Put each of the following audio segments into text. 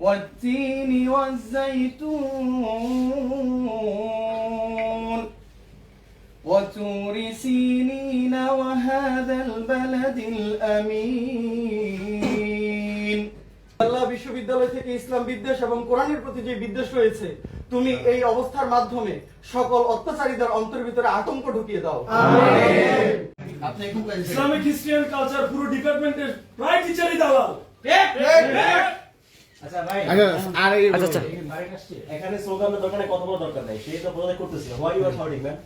والتين والزيتون وتور سينين وهذا البلد الأمين আল্লাহ বিশ্ববিদ্যালয় থেকে ইসলাম বিদ্বেষ এবং কোরআনের প্রতি যে বিদ্বেষ রয়েছে তুমি এই অবস্থার মাধ্যমে সকল অত্যাচারীদের অন্তর ভিতরে আতঙ্ক ঢুকিয়ে দাও ইসলামিক হিস্ট্রি এন্ড কালচার পুরো ডিপার্টমেন্টের প্রায় টিচারই দালাল এখানে স্লোগানের দোকানে কথা বলার দরকার নাই। সেই তো করতেছি। Why you are shouting man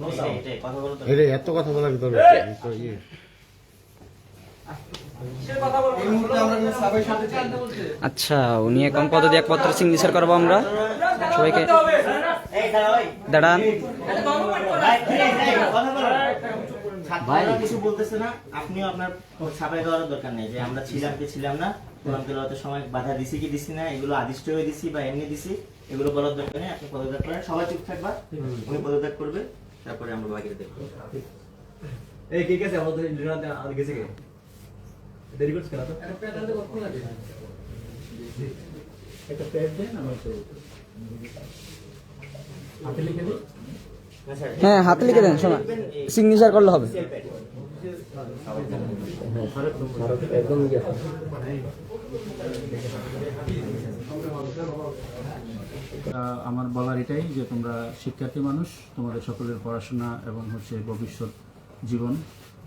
no sound কথা বলার দরকার। এত কথা বলার ভিতরে এই! মুহূর্তে আমরা কোনো সাবেক সাথে চাই না। আচ্ছা উনি এখন পদত্যাগ একপত্র সিগনেচার করব আমরা। সবাইকে এই দাঁড়া ভাই। দাঁড়ান। ভাই, কিছু বলতেছে না। আপনিও আপনার ছাপাই দেওয়ার দরকার নেই যে আমরা ছিলাম কি ছিলাম না। কোরআন তেলাওয়াতের সময় বাধা দিছি কি দিছি না এগুলো আদিষ্ট হয়ে দিছি বা এমনি দিছি এগুলো বলার দরকার নেই আপনি পদত্যাগ করেন। সবাই চুপ থাকবা উনি পদত্যাগ করবে তারপরে আমরা বাকিটা দেখব। এই কে গেছে আমাদের ইন্টারনেট আর গেছে কে? দেরি করছে কেন? তো একটা প্যাড দেন আমার তো হাতে লিখে দিই। হ্যাঁ হাতে লিখে দেন শোনা সিগনেচার করলে হবে। একদম ইয়ে আহ, আমার বলার এটাই যে তোমরা শিক্ষার্থী মানুষ তোমাদের সকলের পড়াশোনা এবং হচ্ছে ভবিষ্যৎ জীবন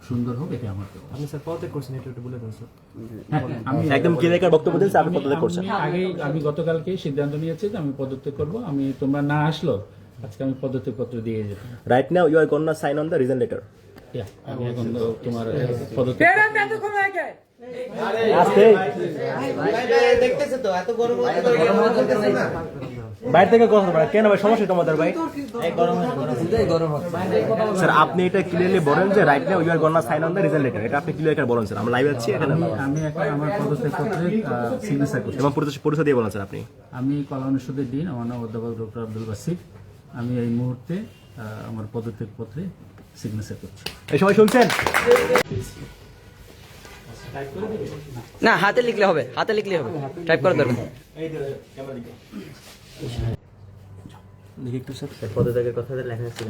সুন্দর হোক এটা আমার। আপনি স্যার পদত্যাগ করছেন একটু একটু বলে দেন স্যার। হ্যাঁ, আমি একদম ক্লিয়ার বক্তব্য দিয়েছে আপনি পদত্যাগ করছেন আমি আগেই আমি গতকালকে সিদ্ধান্ত নিয়েছি যে আমি পদত্যাগ করব। আমি তোমরা না আসলো আজকে আমি পদত্যাগ পত্র দিয়ে যেতাম right now you are gonna sign on the reason letter Yeah, আমি এখন তোমার পদত্যাগ বাইরে থেকে কথা কেন ভাই? সমস্যা তোমাদের ভাই? স্যার আপনি এটা ক্লিয়ারলি বলেন যে right now you are gonna sign on the reason letter এটা আপনি ক্লিয়ার বলেন স্যার। আমরা লাইভ আছি এখানে। আমি এখন আমার পদত্যাগ পত্রে সিগনেচার করছি। এবং পরিচয় দিয়ে বলেন স্যার আপনি। আমি কলা অনুষদের দিন আমার নাম অধ্যাপক ডক্টর আব্দুল বাসিফ আমি এই মুহূর্তে আমার পদত্যাগ পত্রে সিগনেচার করছি। এই সময় শুনছেন? না হাতে লিখলে হবে হাতে লিখলে হবে। টাইপ করার দরকার দেখি একটু স্যার পদত্যাগের কথা লেখা আছে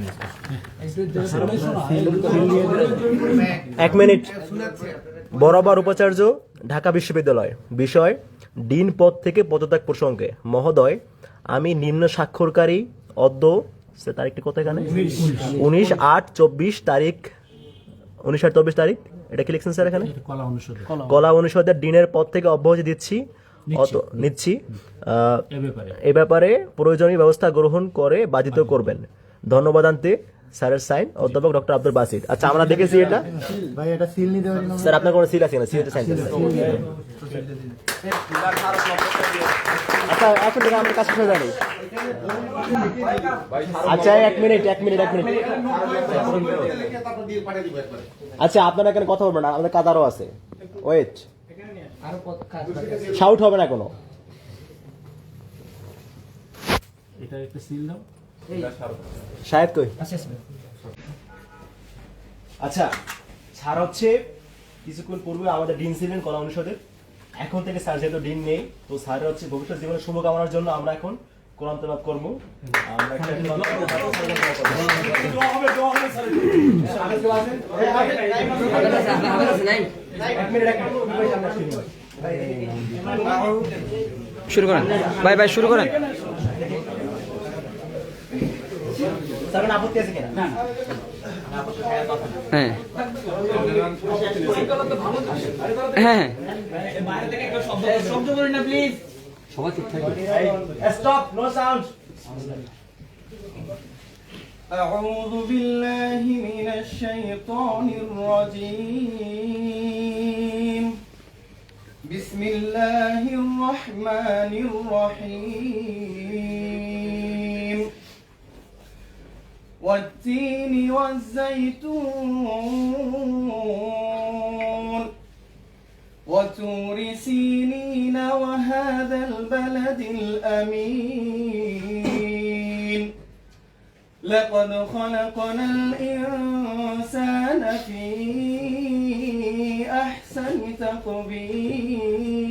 এক মিনিট। বরাবর উপাচার্য ঢাকা বিশ্ববিদ্যালয়। বিষয় ডিন পদ থেকে পদত্যাগ প্রসঙ্গে। মহোদয় আমি নিম্ন স্বাক্ষরকারী অদ্য সে তারিখটি কত এখানে? উনিশ আট চব্বিশ তারিখ উনিশ আর চব্বিশ তারিখ? এটা কি লিখছেন স্যার এখানে? কলা অনুষদের ডিনের পদ থেকে অব্যাহতি দিচ্ছি। অত নিচ্ছি। আহ, এ ব্যাপারে। এ ব্যাপারে প্রয়োজনীয় ব্যবস্থা গ্রহণ করে বাধিত করবেন। ধন্যবাদ আনতে স্যারের সাইন অধ্যাপক ডক্টর আব্দুল বাসিদ। আচ্ছা আমরা দেখেছি এটা। ভাই এটা সিল নিতে স্যার আপনার কোনো সিল আছে না সিলতে সাইন আচ্ছা এখন থেকে আমরা কাজ করে জানি। আচ্ছা এক মিনিট এক মিনিট এক মিনিট। আচ্ছা আপনারা এখানে কথা বলবেন না আমাদের কাদারও আছে। ওয়েট শাউট হবে না কোনো এটা একটা সিল দাও। শায়দ কই? আচ্ছা ছাড় হচ্ছে কিছুক্ষণ পূর্বে আমাদের ডিন ছিলেন কলা অনুষদের। এখন থেকে স্যার যেহেতু ডিন নেই তো স্যারের হচ্ছে ভবিষ্যৎ জীবনের শুভকামনার জন্য আমরা এখন কোরআন তেলাওয়াত করব। স্যার। শুরু করেন। বাই বাই শুরু করেন। স্যার কোনো আপত্তি আছে কিনা হ্যাঁ হ্যাঁ হ্যাঁ স্টপ নো সাউন্ড أعوذ بالله من الشيطان الرجيم بسم الله الرحمن الرحيم والتين والزيتون وتور سينين وهذا البلد الأمين. لقد خلقنا الإنسان في أحسن تقويم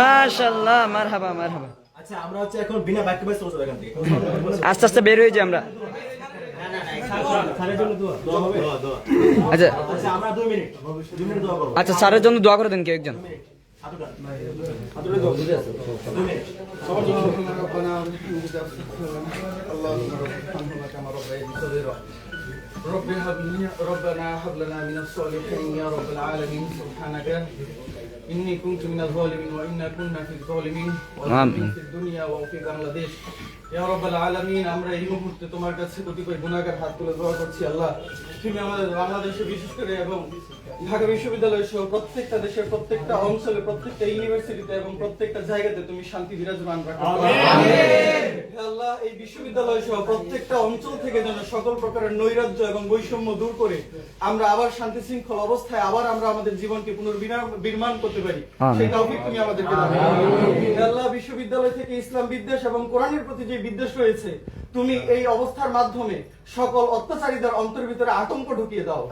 মাশাল্লাহ মারহাবা মারহাবা আচ্ছা আমরা হচ্ছে এখন বিনা বাক্য ব্যস্ত বসে এখান থেকে আস্তে আস্তে বের হয়ে যাই আমরা স্যারের জন্য দোয়া দোয়া হবে দোয়া আচ্ছা আচ্ছা আমরা দুই মিনিট দুই মিনিট দোয়া করবো আচ্ছা স্যারের জন্য দোয়া করে দেন কেউ একজন হাতুটা হাতুটা দোয়া বুঝে আছে দুই মিনিট সবার জন্য ربنا وبحمدك اللهم ارحمهما كما ربياني صغيرا رب هب لي ربنا هب لنا من الصالحين يا رب العالمين سبحانك إني كنت من الظالمين وإنا كنا في الظالمين آمين. في الدنيا وفي বাংলাদেশ ইয়া রব্বাল আলামিন আমরা এই মুহূর্তে তোমার কাছে কতিপয় গুনাহগার হাত তুলে দোয়া করছি আল্লাহ তুমি আমাদের বাংলাদেশে বিশেষ করে এবং ঢাকা বিশ্ববিদ্যালয় সহ প্রত্যেকটা দেশের প্রত্যেকটা অঞ্চলে প্রত্যেকটা ইউনিভার্সিটিতে এবং প্রত্যেকটা জায়গাতে তুমি শান্তি বিরাজমান রাখো। আল্লাহ এই বিশ্ববিদ্যালয় সহ প্রত্যেকটা অঞ্চল থেকে যেন সকল প্রকারের নৈরাজ্য এবং বৈষম্য দূর করে আমরা আবার শান্তি শৃঙ্খল অবস্থায় আবার আমরা আমাদের জীবনকে পুনর্বিনির্মাণ করতে পারি। সেই তৌফিক তুমি আমাদেরকে দাও। আল্লাহ বিশ্ববিদ্যালয় থেকে ইসলাম বিদ্বেষ এবং কোরআনের প্রতি যে বিদ্বেষ রয়েছে তুমি এই অবস্থার মাধ্যমে সকল অত্যাচারীদের অন্তর ভিতরে আতঙ্ক ঢুকিয়ে দাও।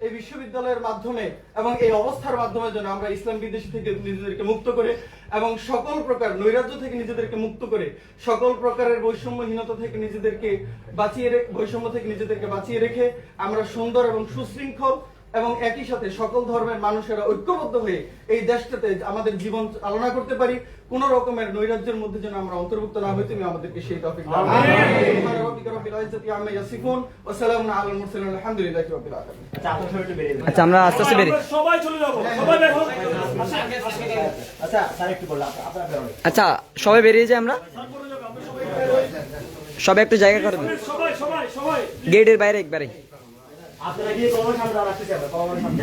এই বিশ্ববিদ্যালয়ের মাধ্যমে এবং এই অবস্থার মাধ্যমে যেন আমরা ইসলাম বিদ্বেষ থেকে নিজেদেরকে মুক্ত করে এবং সকল প্রকার নৈরাজ্য থেকে নিজেদেরকে মুক্ত করে সকল প্রকারের বৈষম্যহীনতা থেকে নিজেদেরকে বাঁচিয়ে রে- বৈষম্য থেকে নিজেদেরকে বাঁচিয়ে রেখে আমরা সুন্দর এবং সুশৃঙ্খল এবং একই সাথে সকল ধর্মের মানুষেরা ঐক্যবদ্ধ হয়ে এই দেশটাতে আমাদের জীবন চালনা করতে পারি। কোন রকমের নৈরাজ্যের মধ্যে যেন আমরা অন্তর্ভুক্ত না হই তুমি আমাদেরকে সেই তৌফিক দাও সুবহান রাব্বিকা রাব্বিল ইজ্জাতি আম্মা ইয়াসিফুন ওয়া সালামুন আলাল মুরসালিন আলহামদুলিল্লাহি রাব্বিল আলামিন। আচ্ছা বেরিয়ে যান। আচ্ছা আমরা আস্তে আস্তে বেরিয়ে সবাই চলে যাব সবাই বের হন। আচ্ছা স্যার একটু বললাম আপনার বেরোন আচ্ছা সবাই বেরিয়ে যাই আমরা? সবাই একটু জায়গা করে দেন। সবাই সবাই সবাই। গেটের বাইরে একবারে। আপনারা গিয়ে সামনে কলমের সামনে